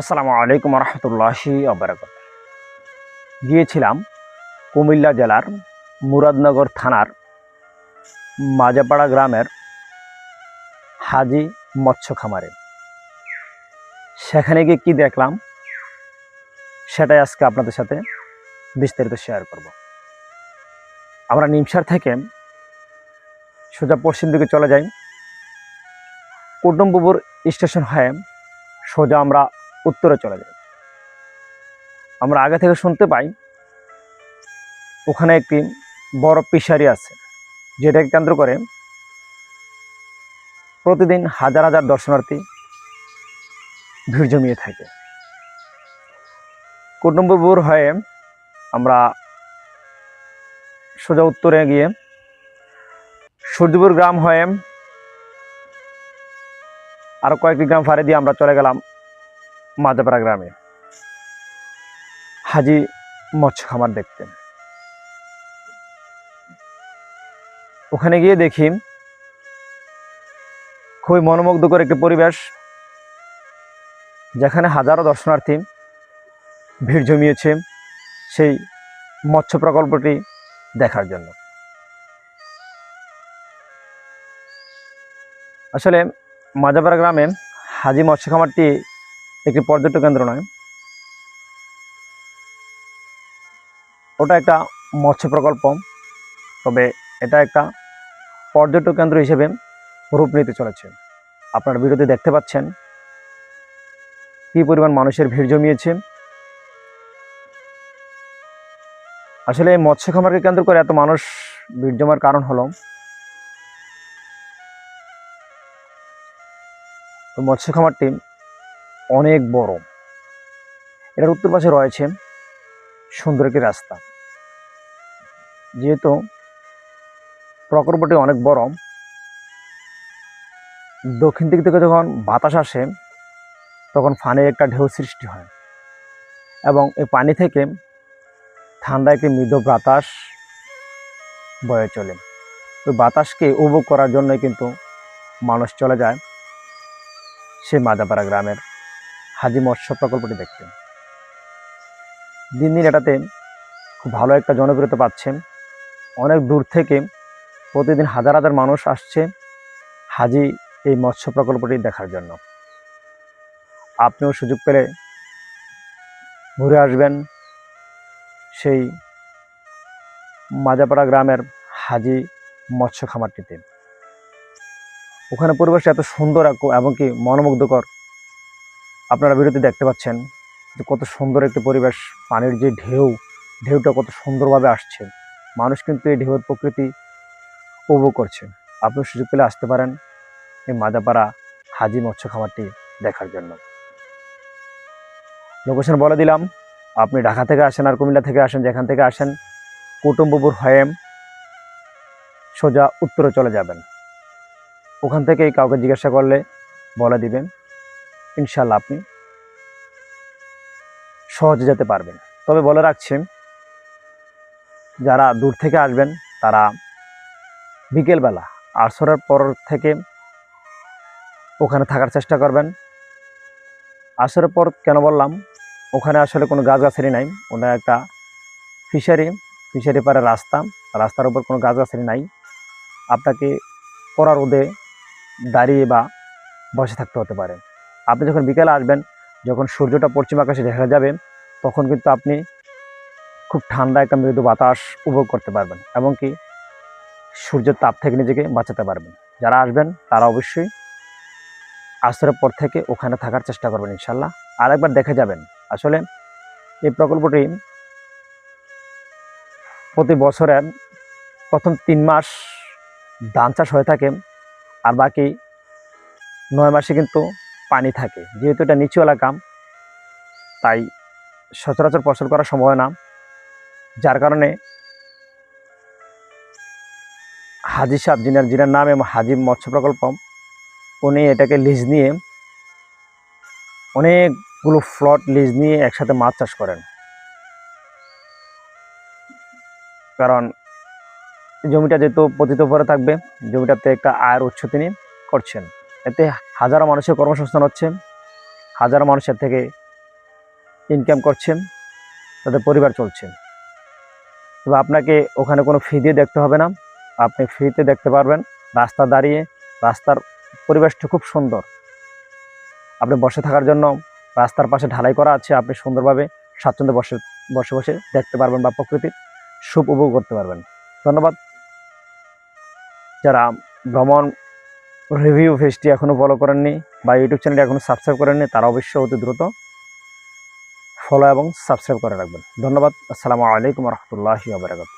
আসসালামু আলাইকুম রহমতুল্লাহি আবরাকাত গিয়েছিলাম কুমিল্লা জেলার মুরাদনগর থানার মাজাপাড়া গ্রামের হাজি মৎস্য খামারে। সেখানে গিয়ে কী দেখলাম? সেটাই আজকে আপনাদের সাথে বিস্তারিত শেয়ার করব। আমরা নিমসার থেকে সোজা পশ্চিম দিকে চলে যাই। কুটুম্বুর স্টেশন হয়ে সোজা আমরা উত্তরে চলে যায়। আমরা আগে থেকে শুনতে পাই, ওখানে একটি বড় পিসারি আছে, যেটাকে কেন্দ্র করে প্রতিদিন হাজার হাজার দর্শনার্থী ভিড় জমিয়ে থাকে। কুটুম্বপুর হয়ে আমরা সোজা উত্তরে গিয়ে সূর্যপুর গ্রাম হয়ে আরও কয়েকটি গ্রাম ফাড়ি দিয়ে আমরা চলে গেলাম মাদাপাড়া গ্রামে। হাজি মৎস্য খামার দেখতেন। ওখানে গিয়ে দেখি খুবই মনোমুগ্ধকর একটি পরিবেশ, যেখানে হাজারো দর্শনার্থী ভিড় জমিয়েছে সেই মৎস্য প্রকল্পটি দেখার জন্য। আসলে মাজাপাড়া গ্রামে হাজি মৎস্য খামারটি একটি পর্যটক কেন্দ্র নয়। ওটা একটা মৎস্য প্রকল্প, তবে এটা একটা পর্যটক কেন্দ্র হিসেবে রূপ নিতে চলেছে। আপনার ভিডিওতে দেখতে পাচ্ছেন কী পরিমাণ মানুষের ভিড় জমিয়েছে। আসলে এই মৎস্য খামারকে কেন্দ্র করে এত মানুষ ভিড় জমার কারণ হলো মৎস্য খামারটি অনেক বড়। এটার উত্তর পাশে রয়েছে সুন্দর একটি রাস্তা। যেহেতু প্রকল্পটি অনেক বড়, দক্ষিণ দিক থেকে যখন বাতাস আসে, তখন ফানে একটা ঢেউ সৃষ্টি হয় এবং এই পানি থেকে ঠান্ডা একটি মৃদু বাতাস বয়ে চলে। ওই বাতাসকে উপভোগ করার জন্যই কিন্তু মানুষ চলে যায় সেই মাদাপাড়া গ্রামের হাজি মৎস্য প্রকল্পটি দেখতে দিন দিন এটাতে খুব ভালো একটা জনপ্রিয়তা পাচ্ছে অনেক দূর থেকে প্রতিদিন হাজার হাজার মানুষ আসছে হাজি এই মৎস্য প্রকল্পটি দেখার জন্য। আপনিও সুযোগ পেলে ঘুরে আসবেন সেই মাজাপাড়া গ্রামের হাজি মৎস্য খামারটিতে। ওখানে পরিবেশটা এত সুন্দর এবং কি মনোমুগ্ধকর। আপনারা ভিডিওতে দেখতে পাচ্ছেন যে কত সুন্দর একটি পরিবেশ, পানির যে ঢেউ, ঢেউটা কত সুন্দরভাবে আসছে। মানুষ কিন্তু এই ঢেউয়ের প্রকৃতি উপভোগ করছে। আপনি সুযোগ পেলে আসতে পারেন এই মাদাপাড়া হাজি মৎস্য খামারটি দেখার জন্য। লোকেশন বলে দিলাম, আপনি ঢাকা থেকে আসেন আর কুমিল্লা থেকে আসেন, যেখান থেকে আসেন, কুটুম্বপুর হয়ে সোজা উত্তরে চলে যাবেন। ওখান থেকেই কাউকে জিজ্ঞাসা করলে বলে দিবেন। ইনশাল্লাহ আপনি সহজে যেতে পারবেন। তবে বলে রাখছি, যারা দূর থেকে আসবেন, তারা বিকেলবেলা আটশোটার পর থেকে ওখানে থাকার চেষ্টা করবেন। আসরের পর কেন বললাম, ওখানে আসলে কোনো গাছগাছালি নাই, ওটা একটা ফিশারি ফিশারি পারে রাস্তা, রাস্তার উপর কোনো গাছগাছালি নাই। আপনাকে পড়া রোদে দাঁড়িয়ে বা বসে থাকতে হতে পারে। আপনি যখন বিকেলে আসবেন, যখন সূর্যটা পশ্চিম আকাশে দেখা যাবে, তখন কিন্তু আপনি খুব ঠান্ডা একটা মৃদু বাতাস উপভোগ করতে পারবেন এবং কি সূর্যের তাপ থেকে নিজেকে বাঁচাতে পারবেন। যারা আসবেন, তারা অবশ্যই আসরের পর থেকে ওখানে থাকার চেষ্টা করবেন ইনশাল্লাহ আর একবার দেখে যাবেন। আসলে এই প্রকল্পটি প্রতি বছরে প্রথম তিন মাস ধান চাষ হয়ে থাকে, আর বাকি নয় মাসে কিন্তু পানি থাকে। যেহেতু এটা নিচু এলাকা তাই সচরাচর ফসল করা সম্ভব না। যার কারণে হাজি সাহেব, যিনার যিনার নাম এবং হাজি মৎস্য প্রকল্প, উনি এটাকে লিজ নিয়ে অনেকগুলো ফ্লট লিজ নিয়ে একসাথে মাছ চাষ করেন। কারণ জমিটা যেহেতু পতিত ভরে থাকবে, জমিটাতে একটা আয়ের উৎস তিনি করছেন। এতে হাজারো মানুষের কর্মসংস্থান হচ্ছে, হাজারো মানুষের থেকে ইনকাম করছেন, তাদের পরিবার চলছে। তবে আপনাকে ওখানে কোনো ফি দিয়ে দেখতে হবে না। আপনি ফ্রিতে দেখতে পারবেন, রাস্তা দাঁড়িয়ে রাস্তার পরিবেশটা খুব সুন্দর। আপনি বসে থাকার জন্য রাস্তার পাশে ঢালাই করা আছে, আপনি সুন্দরভাবে স্বাচ্ছন্দ্যে বসে বসে বসে দেখতে পারবেন বা প্রকৃতির সুখ উপভোগ করতে পারবেন। ধন্যবাদ। যারা ভ্রমণ রিভিউ পেজটি এখনও ফলো করেননি বা ইউটিউব চ্যানেলটি এখনও সাবস্ক্রাইব করেননি, তারা অবশ্যই অতি দ্রুত ফলো এবং সাবস্ক্রাইব করে রাখবেন। ধন্যবাদ, আসসালামু আলাইকুম রহমতুল্লাহি আবরাকাত